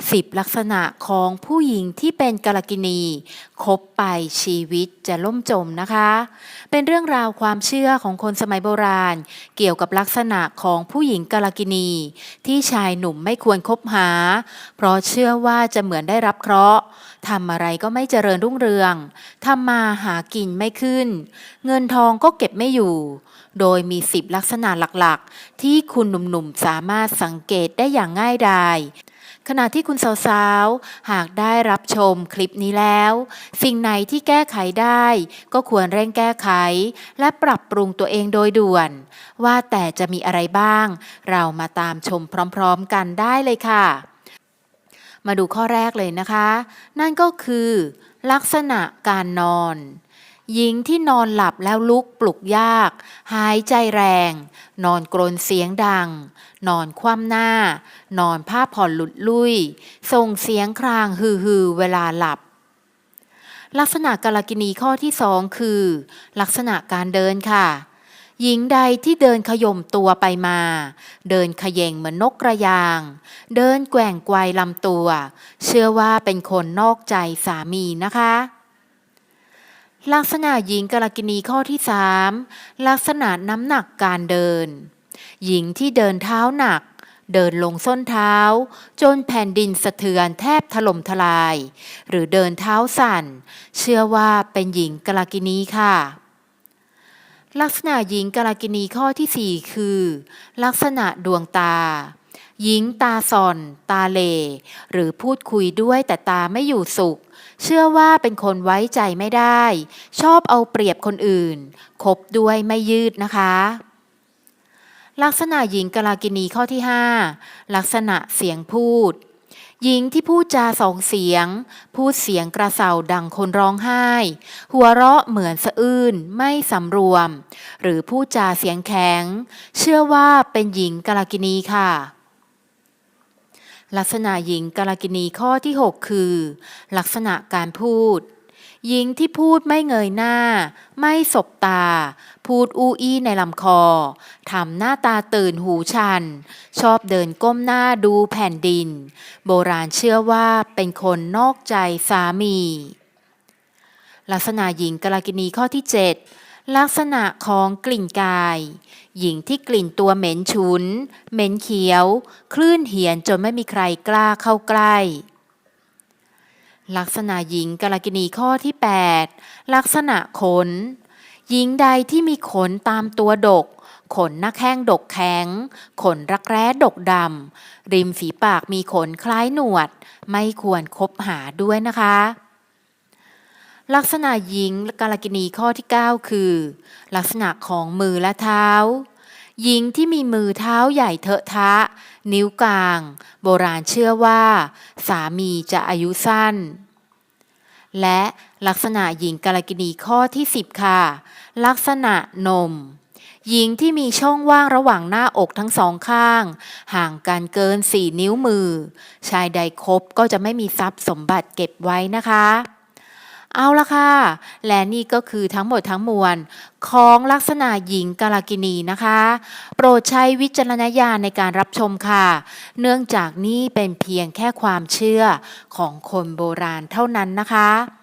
10 ลักษณะของผู้หญิงที่เป็นกลกินีคบไปชีวิตจะล่มจมนะคะ เป็นเรื่องราวความเชื่อของคนสมัยโบราณ เกี่ยวกับลักษณะของผู้หญิงกลกินี ที่ชายหนุ่มไม่ควรคบหา เพราะเชื่อว่าจะเหมือนได้รับเคราะห์ทำอะไรก็ไม่เจริญรุ่งเรืองทำมาหากินไม่ขึ้น เงินทองก็เก็บไม่อยู่ โดยมี10ลักษณะหลักๆ ที่คุณหนุ่มๆสามารถสังเกตได้อย่างง่ายดาย ขณะที่คุณสาวๆ หากได้รับชมคลิปนี้แล้ว สิ่งไหนที่แก้ไขได้ ก็ควรเร่งแก้ไข และปรับปรุงตัวเองโดยด่วน ว่าแต่จะมีอะไรบ้าง เรามาตามชมพร้อมๆกันได้เลยค่ะ มาดูข้อแรกเลยนะคะ นั่นก็คือ ลักษณะการนอน หญิงที่นอนหลับแล้วลุกปลุกยาก หายใจแรง นอนกรนเสียงดัง นอนคว่ำหน้า นอนผ้าผ่อนหลุดลุย ส่งเสียงครางฮือฮือเวลาหลับ ลักษณะกาลกินีข้อที่สองคือ ลักษณะการเดินค่ะ หญิงใดที่เดินขย่มตัวไปมา เดินขย่งเหมือนนกกระยาง เดินแกว่งไกวลำตัว เชื่อว่าเป็นคนนอกใจสามีนะคะ ลักษณะหญิงกาลกินีข้อที่สามลักษณะน้ำหนักการเดิน หญิงที่เดินเท้าหนัก เดินลงส้นเท้า จนแผ่นดินสะเทือนแทบถล่มทลาย หรือเดินเท้าสั่น เชื่อว่าเป็นหญิงกาลกินีค่ะ ลักษณะหญิงกาลกินีข้อที่4คือ ลักษณะดวงตา หญิงตาส่อน ตาเล หรือพูดคุยด้วยแต่ตาไม่อยู่สุข เชื่อว่าเป็นคนไว้ใจไม่ได้ ชอบเอาเปรียบคนอื่น คบด้วยไม่ยืดนะคะ ลักษณะหญิงกลากินีข้อที่ 5 ลักษณะเสียงพูด หญิงที่พูดจาสองเสียง พูดเสียงกระเสาดังคนร้องไห้ หัวเราะเหมือนสะอื้นไม่สำรวม หรือพูดจาเสียงแข็ง เชื่อว่าเป็นหญิงกลากินีค่ะ ลักษณะหญิงกาลากินีข้อที่ 6 คือ ลักษณะการพูด หญิงที่พูดไม่เงยหน้า ไม่สบตา พูดอู้อี้ในลำคอทำหน้าตาตื่นหูชัน ชอบเดินก้มหน้าดูแผ่นดิน โบราณเชื่อว่าเป็นคนนอกใจสามี ลักษณะหญิงกาลากินีข้อที่ 7 ลักษณะของกลิ่นกาย หญิงที่กลิ่นตัวเหม็นฉุน เหม็นเขียว คลื่นเหียนจนไม่มีใครกล้าเข้าใกล้ ลักษณะหญิงกาลกินีข้อที่ 8 ลักษณะขน หญิงใดที่มีขนตามตัวดก ขนหน้าแข้งดกแข็ง ขนรักแร้ดกดำริมฝีปากมีขนคล้ายหนวด ไม่ควรคบหาด้วยนะคะ ลักษณะหญิงกาลกินีข้อที่ 9 คือ ลักษณะของมือและเท้า หญิงที่มีมือเท้าใหญ่เถอะทะ นิ้วกลาง โบราณเชื่อว่า สามีจะอายุสั้น และลักษณะหญิงกาลกินีข้อที่ 10 ค่ะ ลักษณะนม หญิงที่มีช่องว่างระหว่างหน้าอกทั้งสองข้าง ห่างกันเกิน4นิ้วมือ ชายใดคบก็จะไม่มีทรัพย์สมบัติเก็บไว้นะคะ เอาละค่ะ และนี่ก็คือทั้งหมดทั้งมวล ของลักษณะหญิงกาลกินีนะคะ โปรดใช้วิจารณญาณในการรับชมค่ะ เนื่องจากนี่เป็นเพียงแค่ความเชื่อของคนโบราณเท่านั้นนะคะ